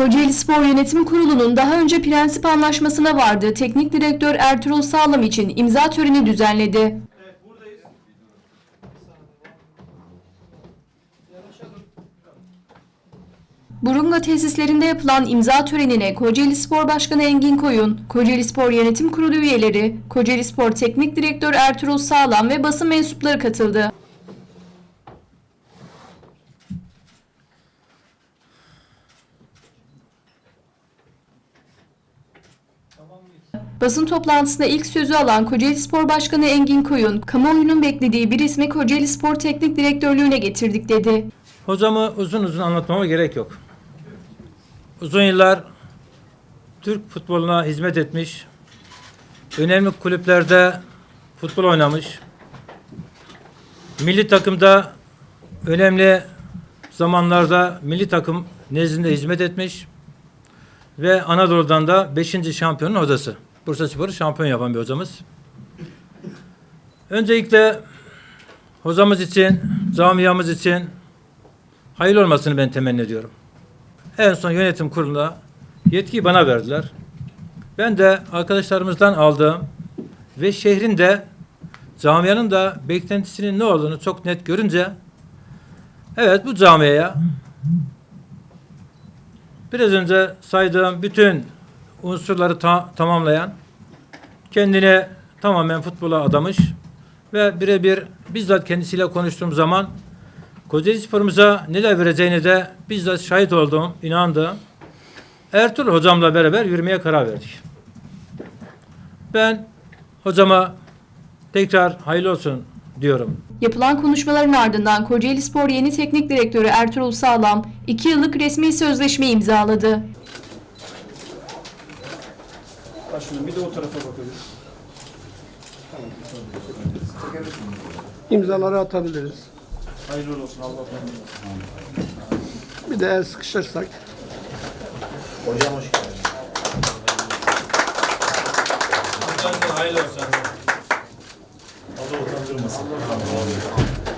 Kocaeli Spor Yönetim Kurulu'nun daha önce prensip anlaşmasına vardığı teknik direktör Ertuğrul Sağlam için imza töreni düzenledi. Burunga tesislerinde yapılan imza törenine Kocaeli Spor Başkanı Engin Koyun, Kocaeli Spor Yönetim Kurulu üyeleri, Kocaeli Spor Teknik Direktör Ertuğrul Sağlam ve basın mensupları katıldı. Basın toplantısında ilk sözü alan Kocaeli Spor Başkanı Engin Koyun, kamuoyunun beklediği bir ismi Kocaeli Spor Teknik Direktörlüğüne getirdik dedi. Hocamı uzun uzun anlatmama gerek yok. Uzun yıllar Türk futboluna hizmet etmiş, önemli kulüplerde futbol oynamış, milli takımda önemli zamanlarda milli takım nezdinde hizmet etmiş ve Anadolu'dan da 5. şampiyonun hocası. Bursa Spor'u şampiyon yapan bir hocamız. Öncelikle hocamız için, camiamız için hayırlı olmasını ben temenni ediyorum. En son yönetim kurulunda yetkiyi bana verdiler. Ben de arkadaşlarımızdan aldığım ve şehrin de camianın da beklentisinin ne olduğunu çok net görünce evet bu camiaya biraz önce saydığım bütün unsurları ta- tamamlayan kendini tamamen futbola adamış ve birebir bizzat kendisiyle konuştuğum zaman Kocaeli Spor'umuza neler vereceğini de bizzat şahit olduğum, inandığım Ertuğrul hocamla beraber yürümeye karar verdik. Ben hocama tekrar hayırlı olsun diyorum. Yapılan konuşmaların ardından Kocaeli Spor yeni teknik direktörü Ertuğrul Sağlam 2 yıllık resmi sözleşme imzaladı. Başkanım bir de o tarafa bakabiliriz. İmzaları atabiliriz. Hayırlı olsun Allah. Bir de el sıkışırsak. Hayırlı olsun. Allah utandırmasın.